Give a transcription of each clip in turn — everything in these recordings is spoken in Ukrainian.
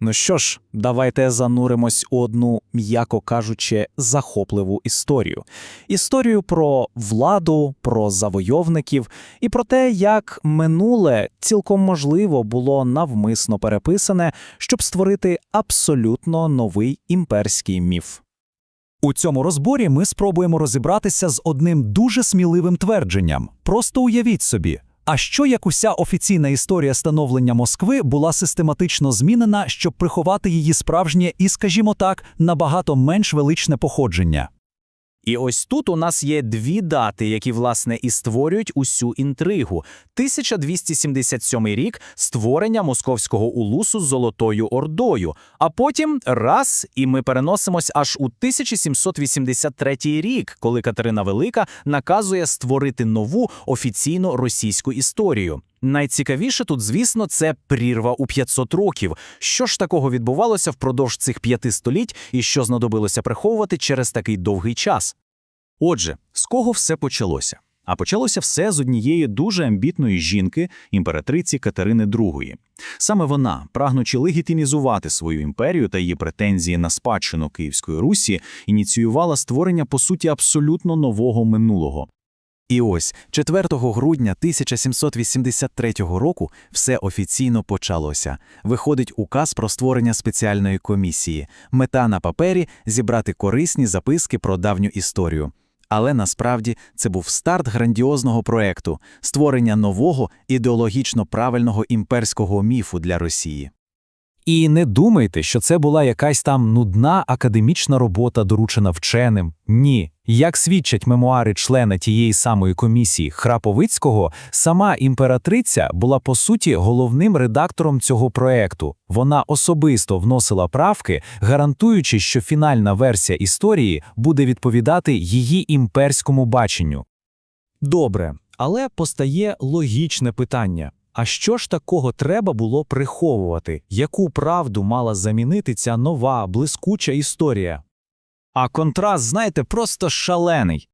Ну що ж, давайте зануримось у одну, м'яко кажучи, захопливу історію. Історію про владу, про завойовників і про те, як минуле цілком можливо було навмисно переписане, щоб створити абсолютно новий імперський міф. У цьому розборі ми спробуємо розібратися з одним дуже сміливим твердженням. Просто уявіть собі. А що як уся офіційна історія становлення Москви була систематично змінена, щоб приховати її справжнє і, скажімо так, набагато менш величне походження? І ось тут у нас є дві дати, які, власне, і створюють усю інтригу. 1277 рік створення московського улусу з Золотою Ордою. А потім раз, і ми переносимось аж у 1783 рік, коли Катерина Велика наказує створити нову офіційну російську історію. Найцікавіше тут, звісно, це прірва у 500 років. Що ж такого відбувалося впродовж цих п'яти століть і що знадобилося приховувати через такий довгий час? Отже, з кого все почалося? А почалося все з однієї дуже амбітної жінки, імператриці Катерини II. Саме вона, прагнучи легітимізувати свою імперію та її претензії на спадщину Київської Русі, ініціювала створення по суті абсолютно нового минулого. І ось 4 грудня 1783 року все офіційно почалося. Виходить указ про створення спеціальної комісії. Мета на папері зібрати корисні записки про давню історію. Але насправді це був старт грандіозного проекту створення нового ідеологічно правильного імперського міфу для Росії. І не думайте, що це була якась там нудна академічна робота, доручена вченим. Ні. Як свідчать мемуари члена тієї самої комісії Храповицького, сама імператриця була по суті головним редактором цього проекту. Вона особисто вносила правки, гарантуючи, що фінальна версія історії буде відповідати її імперському баченню. Добре, але постає логічне питання. А що ж такого треба було приховувати? Яку правду мала замінити ця нова, блискуча історія? А контраст, знаєте, просто шалений.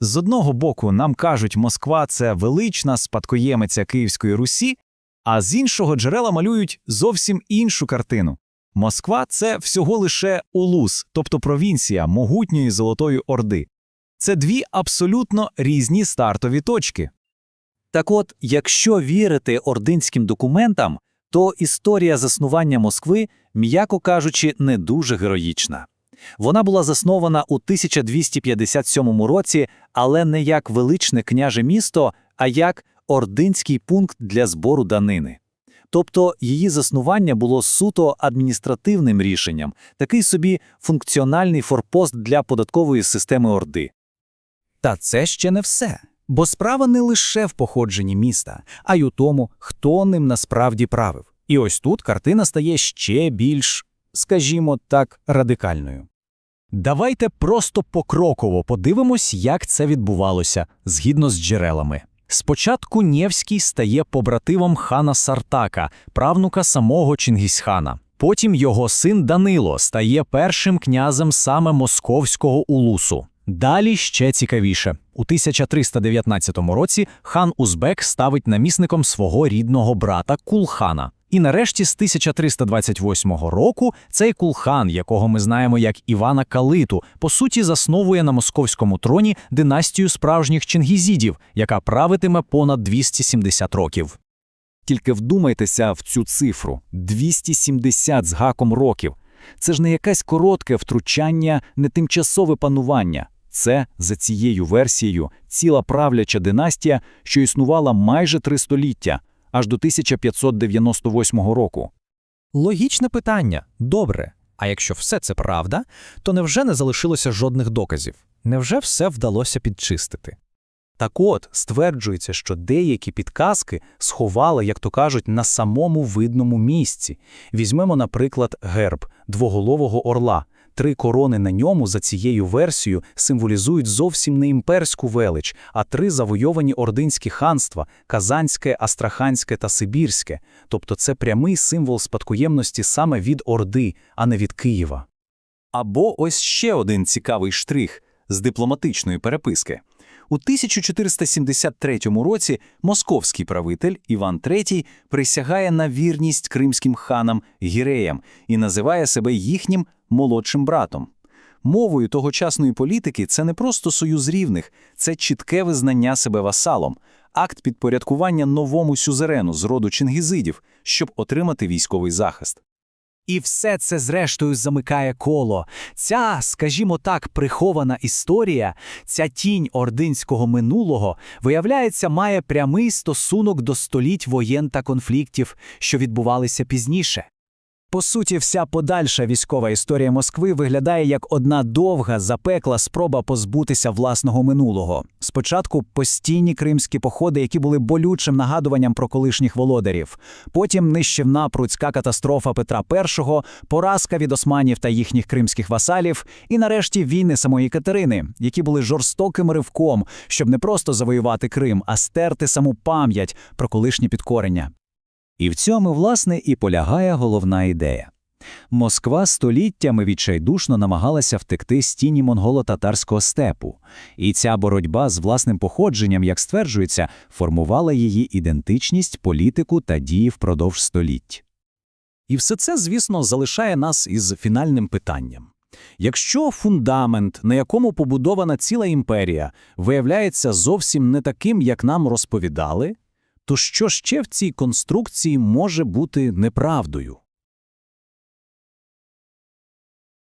З одного боку, нам кажуть, Москва це велична спадкоємиця Київської Русі, а з іншого джерела малюють зовсім іншу картину. Москва це всього лише улус, тобто провінція могутньої Золотої Орди. Це дві абсолютно різні стартові точки. Так от, якщо вірити ординським документам, то історія заснування Москви, м'яко кажучи, не дуже героїчна. Вона була заснована у 1257 році, але не як величне княже місто, а як ординський пункт для збору данини. Тобто її заснування було суто адміністративним рішенням, такий собі функціональний форпост для податкової системи Орди. Та це ще не все. Бо справа не лише в походженні міста, а й у тому, хто ним насправді правив. І ось тут картина стає ще більш, скажімо так, радикальною. Давайте просто покроково подивимось, як це відбувалося згідно з джерелами. Спочатку Нєвський стає побратимом хана Сартака, правнука самого Чингісхана. Потім його син Данило стає першим князем саме московського улусу. Далі ще цікавіше. У 1319 році хан Узбек ставить намісником свого рідного брата Кулхана. І нарешті з 1328 року цей кулхан, якого ми знаємо як Івана Калиту, по суті засновує на московському троні династію справжніх чингізідів, яка правитиме понад 270 років. Тільки вдумайтеся в цю цифру 270 з гаком років. Це ж не якесь коротке втручання, не тимчасове панування. Це, за цією версією, ціла правляча династія, що існувала майже три століття, аж до 1598 року. Логічне питання. Добре. А якщо все це правда, то невже не залишилося жодних доказів? Невже все вдалося підчистити? Так от, стверджується, що деякі підказки сховали, як то кажуть, на самому видному місці. Візьмемо, наприклад, герб двоголового орла. Три корони на ньому за цією версією символізують зовсім не імперську велич, а три завойовані ординські ханства Казанське, Астраханське та Сибірське. Тобто це прямий символ спадкоємності саме від Орди, а не від Києва. Або ось ще один цікавий штрих з дипломатичної переписки. У 1473 році московський правитель Іван III присягає на вірність кримським ханам Гіреям і називає себе їхнім молодшим братом. Мовою тогочасної політики це не просто союз рівних, це чітке визнання себе васалом, акт підпорядкування новому сюзерену з роду чингізидів, щоб отримати військовий захист. І все це зрештою замикає коло. Ця, скажімо так, прихована історія, ця тінь ординського минулого, виявляється, має прямий стосунок до століть воєн та конфліктів, що відбувалися пізніше. По суті, вся подальша військова історія Москви виглядає як одна довга, запекла спроба позбутися власного минулого. Спочатку постійні кримські походи, які були болючим нагадуванням про колишніх володарів. Потім нищівна пруцька катастрофа Петра І, поразка від османів та їхніх кримських васалів, і нарешті війни самої Катерини, які були жорстоким ривком, щоб не просто завоювати Крим, а стерти саму пам'ять про колишнє підкорення. І в цьому, власне, і полягає головна ідея. Москва століттями відчайдушно намагалася втекти з тіні монголо-татарського степу, і ця боротьба з власним походженням, як стверджується, формувала її ідентичність, політику та дії впродовж століть. І все це, звісно, залишає нас із фінальним питанням. Якщо фундамент, на якому побудована ціла імперія, виявляється зовсім не таким, як нам розповідали, то що ще в цій конструкції може бути неправдою?